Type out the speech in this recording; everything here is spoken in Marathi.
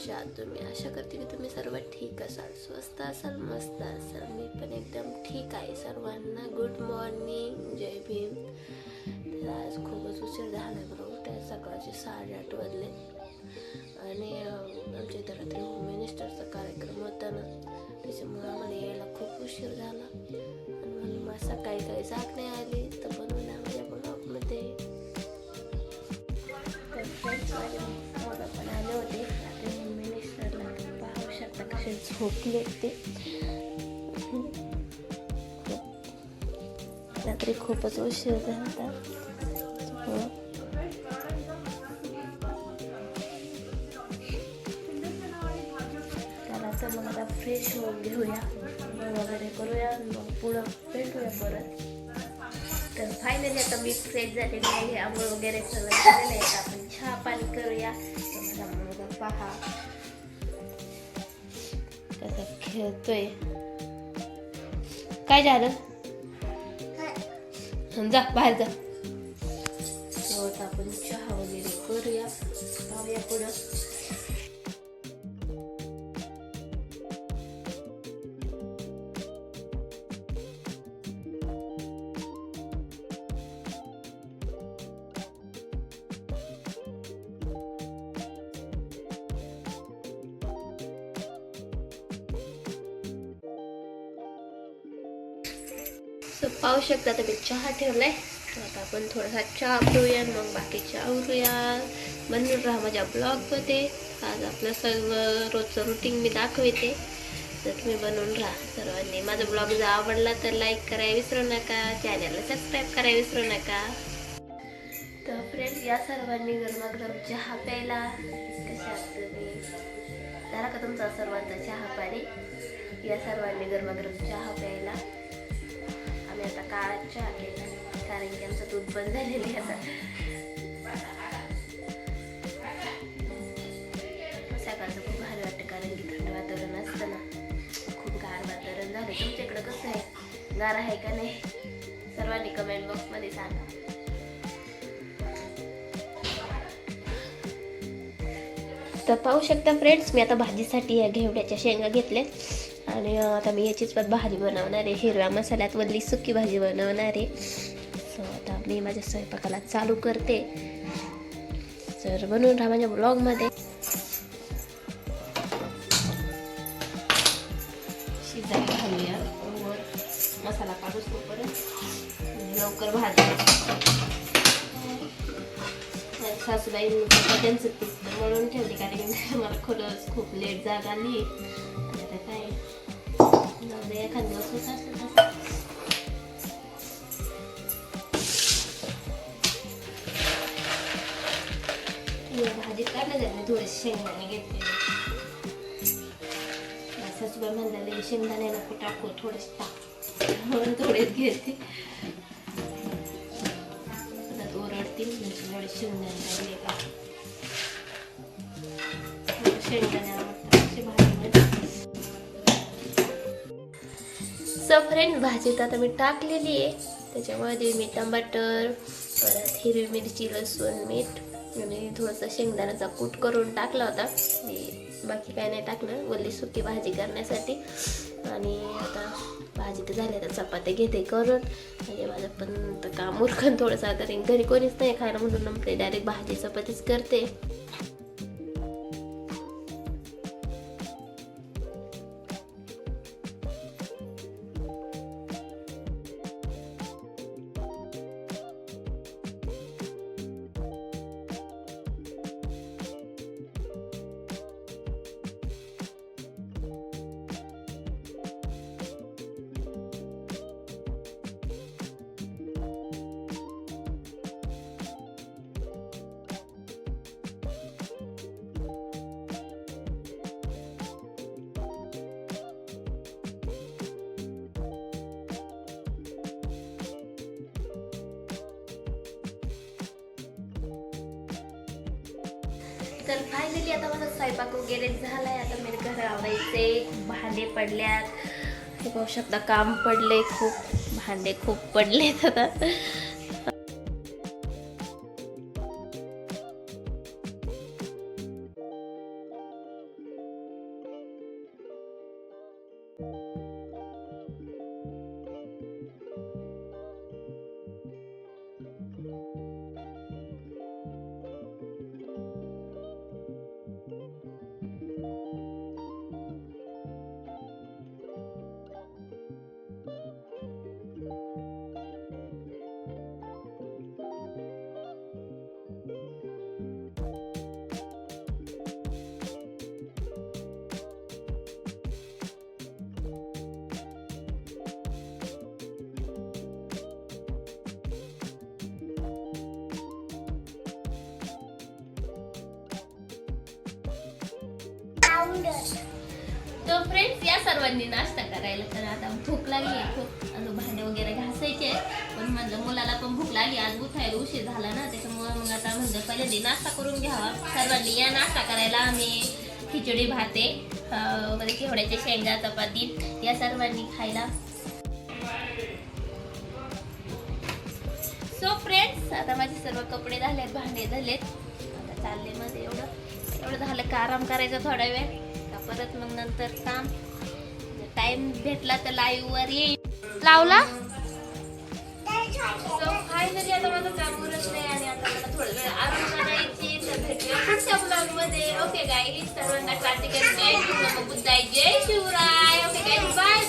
कशा आहात तुम्ही आशा करते की तुम्ही सर्व ठीक असाल. स्वस्त असाल मस्त असाल. मी पण एकदम ठीक आहे सर्वांना. गुड मॉर्निंग जय भीम. तर आज खूपच उशीर झाला बरोबर हो. त्या सकाळचे साडेआठ वाजले. आणि आमच्या इथं रात्री होम मिनिस्टरचा कार्यक्रम होता ना. त्याच्यामुळे आम्हाला यायला खूप उशीर झाला. आणि म्हणून मला सकाळी काही जाग झोपले ते रात्री खूपच उशीर झाला होता हो. त्याला तर मग आता फ्रेश होऊन घेऊया. वगैरे करूया. मग पुढं भेटूया परत. तर फायनली आता मी फ्रेश झालेली आहे आंघोळ वगैरे सगळं झालेलं आहे. आपण चहा पाणी करूया. तर मुलगा पहा कसा खेळतोय काय झालं? हं, जा बाहेर जा. तर आपण चहा वगैरे करूया. पाहूया पुढं. सो पाहू शकता तर मी चहा ठेवलाय. तर आता आपण थोडासा चहा पिऊया मग बाकीचे आवरूया. बनून राहा माझ्या ब्लॉगमध्ये. आज आपलं सर्व रोजचं रुटीन मी दाखवते. तर तुम्ही बनवून राहा. सर्वांनी माझा ब्लॉग जर आवडला तर लाईक करायला विसरू नका. चॅनलला सबस्क्राईब करायला विसरू नका. तर फ्रेंड्स या सर्वांनी गरमागरम चहा प्यायला. कशा तुम्ही? झाला का तुमचा सर्वांचा चहा पाणी. या सर्वांनी गरमागरम चहा प्यायला. आम्ही आता काळात चहा केला कारण की आमचं दूध बंद झालेलं आहे आता. सकाळचं खूप भारी वाटतं कारण की थंड वातावरण असतं ना. खूप गार वातावरण झालं. तुमच्या इकडं कसं आहे? गार आहे का नाही? सर्वांनी कमेंट बॉक्समध्ये सांगा. तर पाहू शकता फ्रेंड्स मी आता भाजीसाठी या घेवड्याच्या शेंगा घेतल्या आणि आता मी याचीच पण भाजी बनवणार आहे. हिरव्या मसाल्यात वल्ली सुकी भाजी बनवणार आहे. सो आता मी माझ्या स्वयंपाकाला चालू करते. तर बनवून राहा माझ्या ब्लॉगमध्ये शिजायला घालूया. वर मसाला काढूच तोपर्यंत लवकर भाजी सासूबाई त्यांचं पीठ म्हणून ठेवली कारण मला खरंच खूप लेट जाग आली आता काय? जाऊ दे एखाद दिवस होत असतं तसं. या भाजीत काढलं जात नाही थोडेसे शेंगदाणे घेतले सासूबाई म्हणलेले शेंगदाणे नको टाकू थोडेसे टाक म्हणून थोडेच घेते परत ओरडतील म्हणजे थोडे शेंगदाणे टाकले का थोडे शेंगदाणे सफरेन भाजी तर आता मी टाकलेली आहे. त्याच्यामध्ये मी टमाटर परत हिरवी मिरची लसूण मीठ आणि थोडंसं शेंगदाण्याचा कूट करून टाकला होता. हे बाकी काय नाही टाकलं. वल्ली सुकी भाजी करण्यासाठी. आणि आता भाजी तर झाली आता चपात्या घेते करून. म्हणजे माझं पण तर काम उरकन थोडंसं आता घरी कोणीच नाही खायला म्हणून आपले डायरेक्ट भाजी चपातीच करते. तर फायनली आता माझा स्वयंपाक वगैरे झालाय. आता मी घर आवडायचे भांडे पडल्यात. हे पाहू शकता काम पडले. खूप भांडे खूप पडलेत आता. तर फ्रेंड्स या सर्वांनी नाश्ता करायला तर आता भूक लागली आहे खूप. अजून भांडे वगैरे घासायचे पण म्हणलं मुलाला पण भूक लागली. आज उठायला उशीर झाला ना त्याच्यामुळे मग आता म्हणलं पहिल्यांदा नाश्ता करून घ्यावा. सर्वांनी या नाश्ता करायला आम्ही खिचडी भाते अं, मध्ये शेंगा चपाती या सर्वांनी खायला. सो फ्रेंड्स आता माझे सर्व कपडे झालेत भांडे झालेत. आता चालले मध्ये एवढं. एवढं झालं का आराम करायचा थोडा वेळ. का परत मग नंतर काम. टाइम भेटला तर लाईव्ह वर येईल लावला? फायनली आता माझं काम उरकलंय आणि आता मला थोडं वेळ आराम करायची तर भेटूया पुढच्या ओके गाई सर्वांना कार्तिक जय कृष्ण बुद्धाय बाय